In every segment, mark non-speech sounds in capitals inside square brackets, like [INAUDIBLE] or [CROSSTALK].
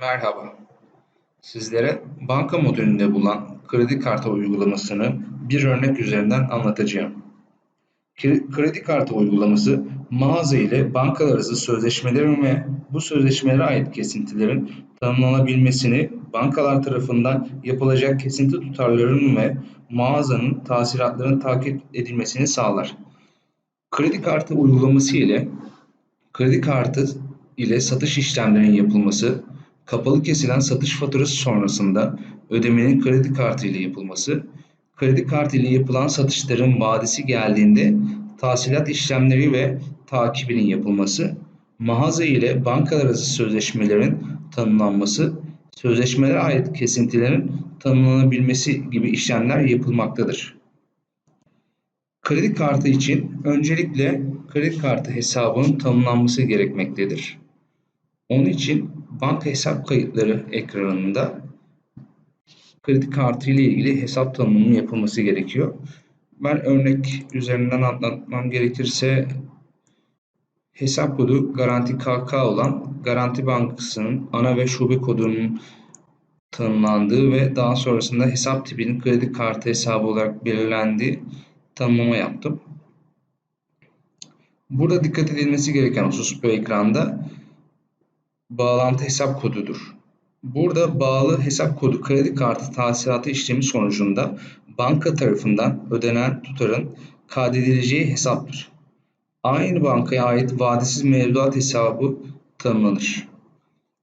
Merhaba. Sizlere banka modülünde bulunan kredi kartı uygulamasını bir örnek üzerinden anlatacağım. Kredi kartı uygulaması mağaza ile bankalar arası sözleşmelerin ve bu sözleşmelere ait kesintilerin tanımlanabilmesini, bankalar tarafından yapılacak kesinti tutarlarının ve mağazanın tahsilatlarının takip edilmesini sağlar. Kredi kartı uygulaması ile kredi kartı ile satış işlemlerinin yapılması, kapalı kesilen satış faturası sonrasında ödemenin kredi kartı ile yapılması, kredi kartı ile yapılan satışların vadesi geldiğinde tahsilat işlemleri ve takibinin yapılması, mağaza ile bankalar arası sözleşmelerin tanımlanması, sözleşmelere ait kesintilerin tanımlanabilmesi gibi işlemler yapılmaktadır. Kredi kartı için öncelikle kredi kartı hesabının tanımlanması gerekmektedir. Onun için banka hesap kayıtları ekranında kredi kartı ile ilgili hesap tanımının yapılması gerekiyor. Ben örnek üzerinden anlatmam gerekirse hesap kodu Garanti KK olan Garanti Bankası'nın ana ve şube kodunun tanımlandığı ve daha sonrasında hesap tipinin kredi kartı hesabı olarak belirlendiği tanımlama yaptım. Burada dikkat edilmesi gereken husus bu ekranda bağlantı hesap kodudur. Burada bağlı hesap kodu kredi kartı tahsilatı işlemi sonucunda banka tarafından ödenen tutarın kaydedileceği hesaptır. Aynı bankaya ait vadesiz mevduat hesabı tanımlanır.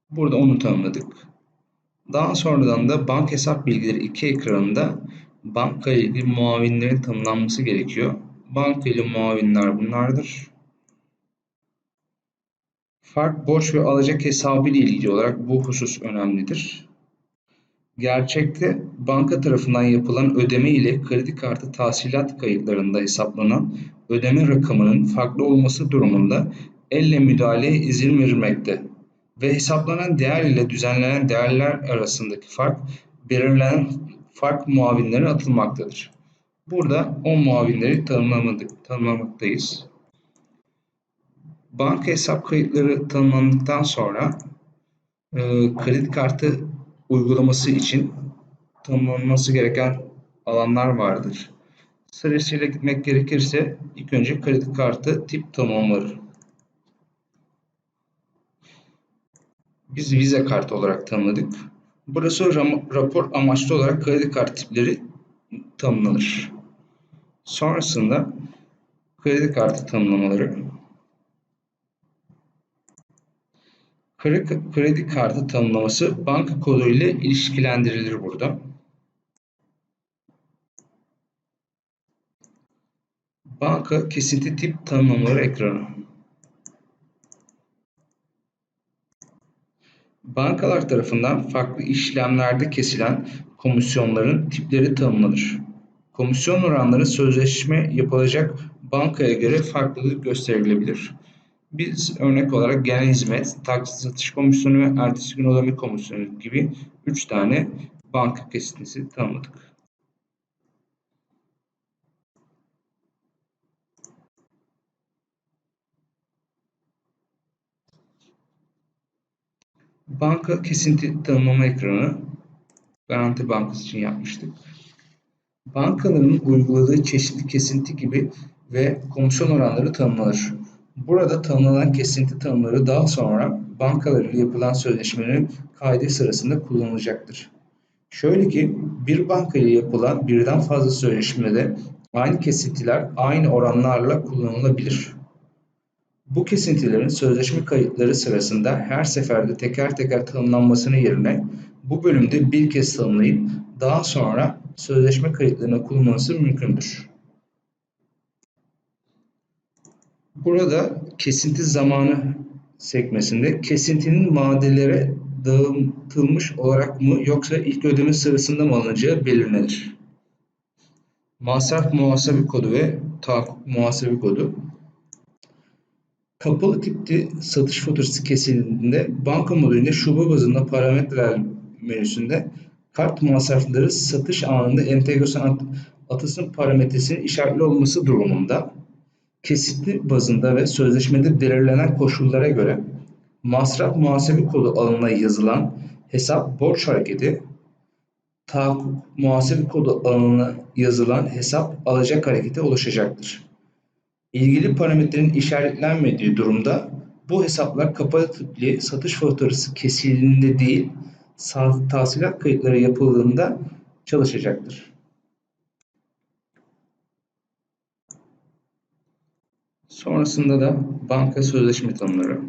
Burada onu tanımladık. Daha sonradan da bank hesap bilgileri iki ekranında banka ile ilgili muavinlerin tanımlanması gerekiyor. Banka ile muavinler bunlardır. Fark borç ve alacak hesabı ile ilgili olarak bu husus önemlidir. Gerçekte banka tarafından yapılan ödeme ile kredi kartı tahsilat kayıtlarında hesaplanan ödeme rakamının farklı olması durumunda elle müdahaleye izin verilmekte ve hesaplanan değer ile düzenlenen değerler arasındaki fark belirlenen fark muavinlerine atılmaktadır. Burada o muavinleri tanımlamadık, tanımlamaktayız. Banka hesap kayıtları tanımlandıktan sonra e, kredi kartı uygulaması için tanımlanması gereken alanlar vardır. Sırasıyla gitmek gerekirse ilk önce kredi kartı tip tanımları. Biz vize kartı olarak tanımladık. Burası rapor amaçlı olarak kredi kart tipleri tanımlanır. Sonrasında kredi kartı tanımlamaları Kredi, kartı tanımlaması banka kodu ile ilişkilendirilir burada. Banka kesinti tip tanımlamaları ekranı. Bankalar tarafından farklı işlemlerde kesilen komisyonların tipleri tanımlanır. Komisyon oranları sözleşme yapılacak bankaya göre farklılık gösterilebilir. Biz örnek olarak genel hizmet, taksit satış komisyonu ve ertesi gün ödeme komisyonu gibi 3 tane banka kesintisi tanımladık. Banka kesinti tanımlama ekranı Garanti Bankası için yapmıştık. Bankaların uyguladığı çeşitli kesinti gibi ve komisyon oranları tanımlanır. Burada tanımlanan kesinti tanımları daha sonra bankalar ile yapılan sözleşmelerin kaydı sırasında kullanılacaktır. Şöyle ki bir banka ile yapılan birden fazla sözleşmede aynı kesintiler aynı oranlarla kullanılabilir. Bu kesintilerin sözleşme kayıtları sırasında her seferde teker teker tanımlanmasını yerine bu bölümde bir kez tanımlayıp daha sonra sözleşme kayıtlarına kullanılması mümkündür. Burada kesinti zamanı sekmesinde kesintinin vadelere dağıtılmış olarak mı yoksa ilk ödeme sırasında mı alınacağı belirlenir. Masraf muhasebe kodu ve tahakkuk muhasebe kodu. Kapalı tipli satış faturası kesildiğinde banka modülünde şube bazında parametreler menüsünde kart masrafları satış anında entegrasyon atısının parametresinin işaretli olması durumunda kesitli bazında ve sözleşmede belirlenen koşullara göre masraf muhasebe kodu alanına yazılan hesap borç hareketi, tahakkuk muhasebe kodu alanına yazılan hesap alacak harekete ulaşacaktır. İlgili parametrenin işaretlenmediği durumda bu hesaplar kapalı tipli satış faturası kesildiğinde değil, tahsilat kayıtları yapıldığında çalışacaktır. Sonrasında da banka sözleşme tanımları.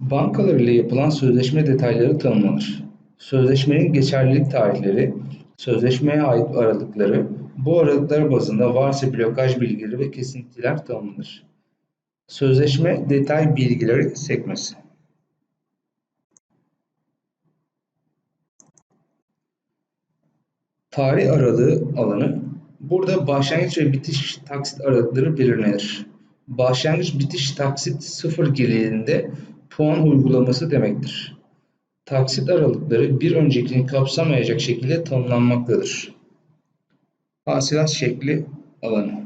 Bankalar ile yapılan sözleşme detayları tanımlanır. Sözleşmenin geçerlilik tarihleri, sözleşmeye ait aralıkları, bu aralıklar bazında varsa blokaj bilgileri ve kesintiler tanımlanır. Sözleşme detay bilgileri sekmesi. Tarih aralığı alanı. Burada başlangıç ve bitiş taksit aralıkları belirlenir. Başlangıç bitiş taksit sıfır gelirinde puan uygulaması demektir. Taksit aralıkları bir öncekini kapsamayacak şekilde tanımlanmaktadır. Hasilat şekli alanı.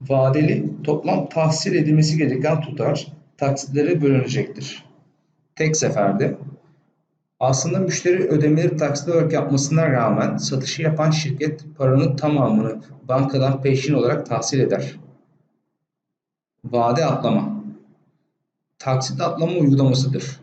Vadeli toplam tahsil edilmesi gereken tutar taksitlere bölünecektir. Tek seferde aslında müşteri ödemeleri taksit olarak yapmasına rağmen satışı yapan şirket paranın tamamını bankadan peşin olarak tahsil eder. Vade atlama taksit atlama uygulamasıdır.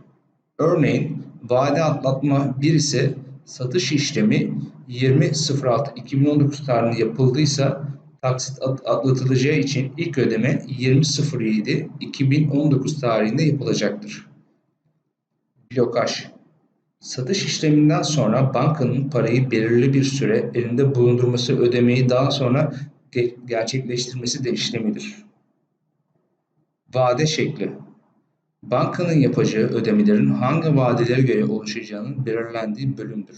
Örneğin vade atlatma 1 ise satış işlemi 20.06.2019 tarihinde yapıldıysa taksit atlatılacağı için ilk ödeme 20.07.2019 tarihinde yapılacaktır. Blokaj Satış işleminden sonra bankanın parayı belirli bir süre elinde bulundurması ödemeyi daha sonra gerçekleştirmesi de işlemidir. Vade şekli Bankanın yapacağı ödemelerin hangi vadelere göre oluşacağının belirlendiği bölümdür.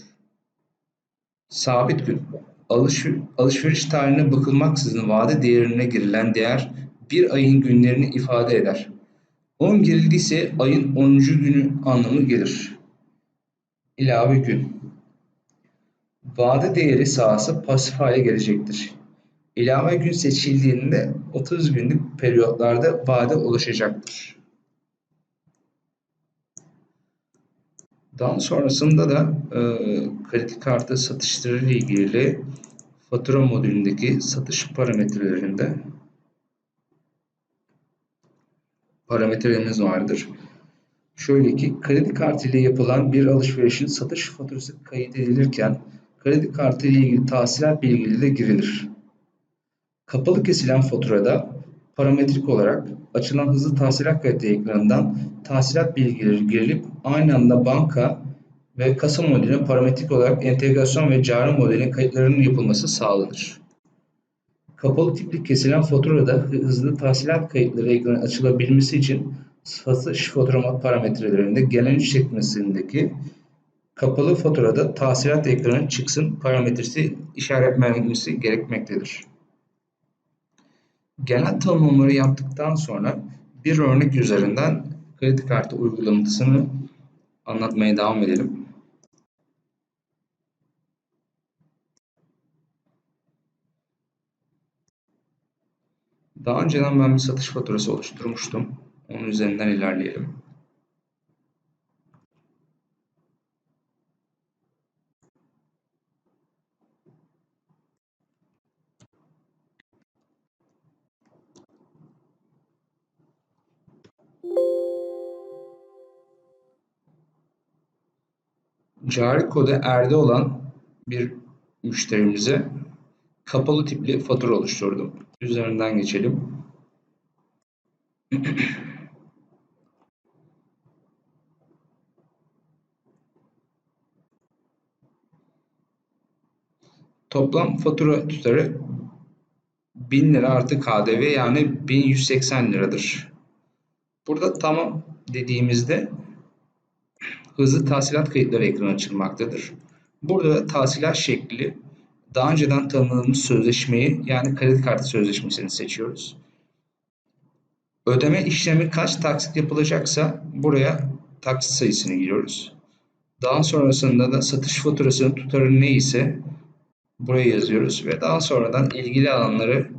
Sabit gün Alış, alışveriş tarihine bakılmaksızın vade değerine girilen değer bir ayın günlerini ifade eder. 10 girildiyse ayın 10. günü anlamı gelir. İlave gün Vade değeri sahası pasif hale gelecektir. İlave gün seçildiğinde 30 günlük periyotlarda vade oluşacaktır. Daha sonrasında da e, kredi kartı satışları ile ilgili fatura modülündeki satış parametrelerinde parametrelerimiz vardır. Şöyle ki kredi kartı ile yapılan bir alışverişin satış faturası kayıt edilirken kredi kartı ile ilgili tahsilat bilgileri de girilir. Kapalı kesilen faturada parametrik olarak açılan hızlı tahsilat kayıtı ekranından tahsilat bilgileri girilip aynı anda banka ve kasa modeline parametrik olarak entegrasyon ve cari modelin kayıtlarının yapılması sağlanır. Kapalı tipli kesilen faturada hızlı tahsilat kayıtları ekranı açılabilmesi için satış fatura parametrelerinde gelen sekmesindeki kapalı faturada tahsilat ekranı çıksın parametresi işaretlenmesi gerekmektedir. Genel tanımlamaları yaptıktan sonra bir örnek üzerinden kredi kartı uygulamasını anlatmaya devam edelim. Daha önceden ben bir satış faturası oluşturmuştum. Onun üzerinden ilerleyelim. cari kodu erde olan bir müşterimize kapalı tipli fatura oluşturdum. Üzerinden geçelim. [CLEARS THROAT] Toplam fatura tutarı 1000 lira artı KDV yani 1180 liradır. Burada tamam dediğimizde hızlı tahsilat kayıtları ekranı açılmaktadır. Burada tahsilat şekli daha önceden tanımladığımız sözleşmeyi yani kredi kartı sözleşmesini seçiyoruz. Ödeme işlemi kaç taksit yapılacaksa buraya taksit sayısını giriyoruz. Daha sonrasında da satış faturasının tutarı neyse buraya yazıyoruz ve daha sonradan ilgili alanları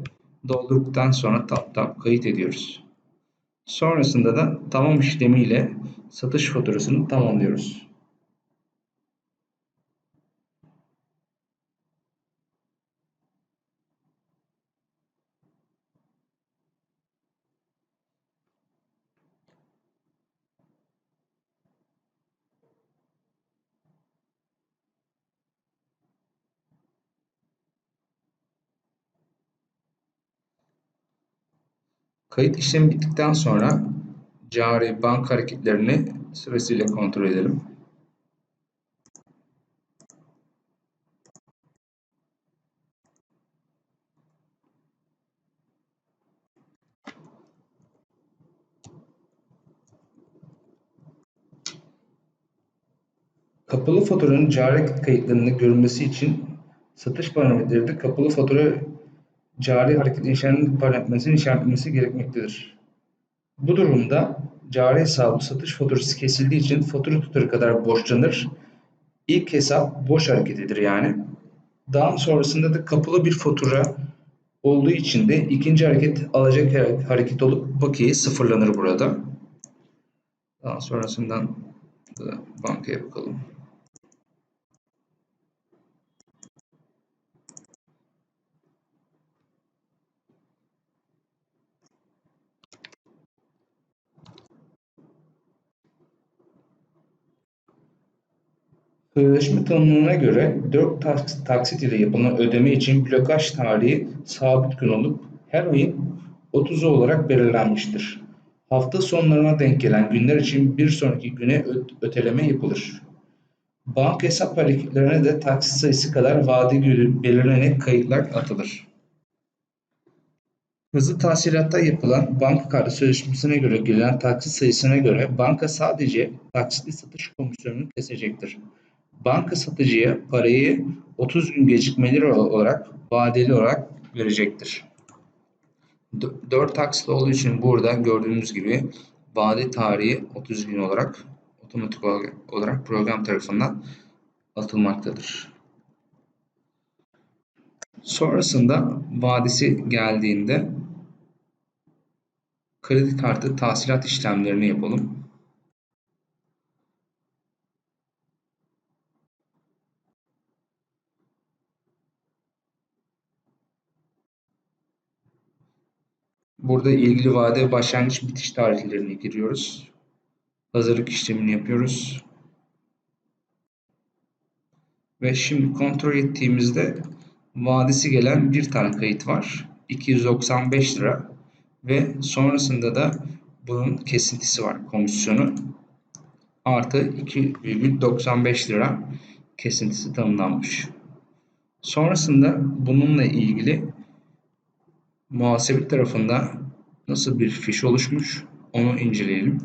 doldurduktan sonra tap tap kayıt ediyoruz. Sonrasında da tamam işlemiyle satış faturasını tamamlıyoruz. Kayıt işlemi bittikten sonra cari banka hareketlerini sırasıyla kontrol edelim. Kapalı faturanın cari kayıtlarının görülmesi için satış parametreleri kapalı fatura cari hareket işleminin parametresinin işaretlenmesi gerekmektedir. Bu durumda cari hesabı satış faturası kesildiği için fatura tutarı kadar borçlanır. İlk hesap boş hareketidir yani. Daha sonrasında da kapalı bir fatura olduğu için de ikinci hareket alacak hareket olup bakiye sıfırlanır burada. Daha sonrasından da bankaya bakalım. Sözleşme tanımına göre 4 taksit ile yapılan ödeme için blokaj tarihi sabit gün olup her ayın 30'u olarak belirlenmiştir. Hafta sonlarına denk gelen günler için bir sonraki güne öteleme yapılır. Banka hesap hareketlerine de taksit sayısı kadar vade belirlenerek kayıtlar atılır. Hızlı tahsilatta yapılan banka kartı sözleşmesine göre gelen taksit sayısına göre banka sadece taksitli satış komisyonunu kesecektir. Banka satıcıya parayı 30 gün gecikmeli olarak vadeli olarak verecektir. 4 taksit olduğu için burada gördüğünüz gibi vade tarihi 30 gün olarak otomatik olarak program tarafından atılmaktadır. Sonrasında vadesi geldiğinde kredi kartı tahsilat işlemlerini yapalım. Burada ilgili vade başlangıç bitiş tarihlerini giriyoruz. Hazırlık işlemini yapıyoruz. Ve şimdi kontrol ettiğimizde vadesi gelen bir tane kayıt var. 295 lira ve sonrasında da bunun kesintisi var komisyonu. Artı 2,95 lira kesintisi tanımlanmış. Sonrasında bununla ilgili muhasebe tarafında nasıl bir fiş oluşmuş onu inceleyelim.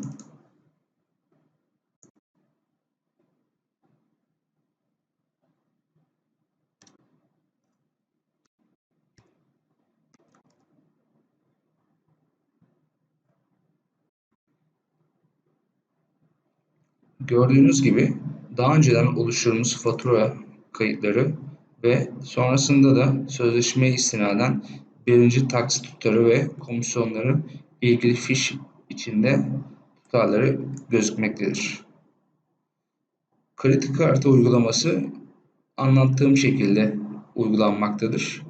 Gördüğünüz gibi daha önceden oluşturduğumuz fatura kayıtları ve sonrasında da sözleşmeye istinaden birinci taksit tutarı ve komisyonları ilgili fiş içinde tutarları gözükmektedir. Kredi kartı uygulaması anlattığım şekilde uygulanmaktadır.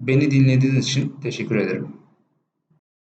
Beni dinlediğiniz için teşekkür ederim.